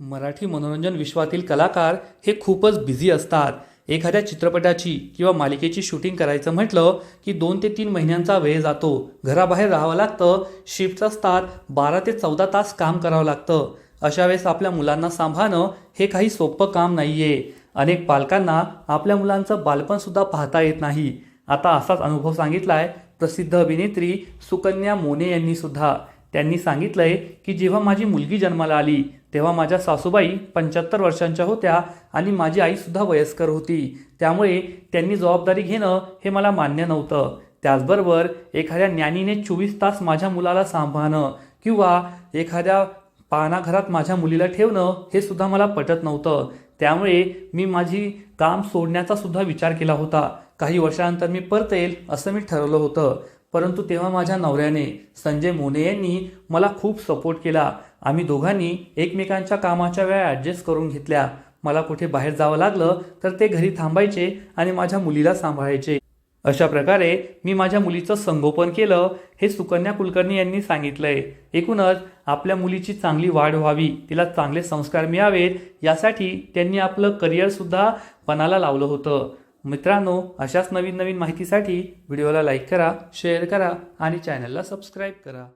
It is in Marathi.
मराठी मनोरंजन विश्वातील कलाकार हे खूपच बिझी असतात. एखाद्या चित्रपटाची किंवा मालिकेची शूटिंग करायचं म्हटलं की दोन ते तीन महिन्यांचा वेळ जातो. घराबाहेर राहावं लागतं. शिफ्ट असतात बारा ते चौदा तास काम करावं लागतं. अशा वेळेस आपल्या मुलांना सांभाळणं हे काही सोपं काम नाही आहे अनेक पालकांना आपल्या मुलांचं बालपणसुद्धा पाहता येत नाही. आता असाच अनुभव सांगितला आहे प्रसिद्ध अभिनेत्री सुकन्या मोने यांनीसुद्धा त्यांनी सांगितलं आहे की जेव्हा माझी मुलगी जन्माला आली तेव्हा माझ्या सासूबाई पंच्याहत्तर वर्षांच्या होत्या आणि माझी आईसुद्धा वयस्कर होती. त्यामुळे त्यांनी जबाबदारी घेणं हे मला मान्य नव्हतं. त्याचबरोबर एखाद्या ज्ञानीने चोवीस तास माझ्या मुलाला सांभाळणं किंवा एखाद्या पानाघरात माझ्या मुलीला ठेवणं हे सुद्धा मला पटत नव्हतं. त्यामुळे मी माझी काम सोडण्याचा सुद्धा विचार केला होता. काही वर्षानंतर मी परत येईल असं मी ठरवलं होतं. परंतु तेव्हा माझ्या नवऱ्याने संजय मोने यांनी मला खूप सपोर्ट केला. आम्ही दोघांनी एकमेकांच्या कामाच्या वेळा ॲडजस्ट करून घेतल्या. मला कुठे बाहेर जावं लागलं तर ते घरी थांबायचे आणि माझ्या मुलीला सांभाळायचे. अशा प्रकारे मी माझ्या मुलीचं संगोपन केलं हे सुकन्या कुलकर्णी यांनी सांगितलंय. एकूणच आपल्या मुलीची चांगली वाढ व्हावी तिला चांगले संस्कार मिळावेत यासाठी त्यांनी आपलं करिअरसुद्धा पणाला लावलं होतं. मित्रांनो अशाच नवीन नवीन माहितीसाठी व्हिडिओला लाईक करा शेअर करा आणि चॅनलला सबस्क्राईब करा.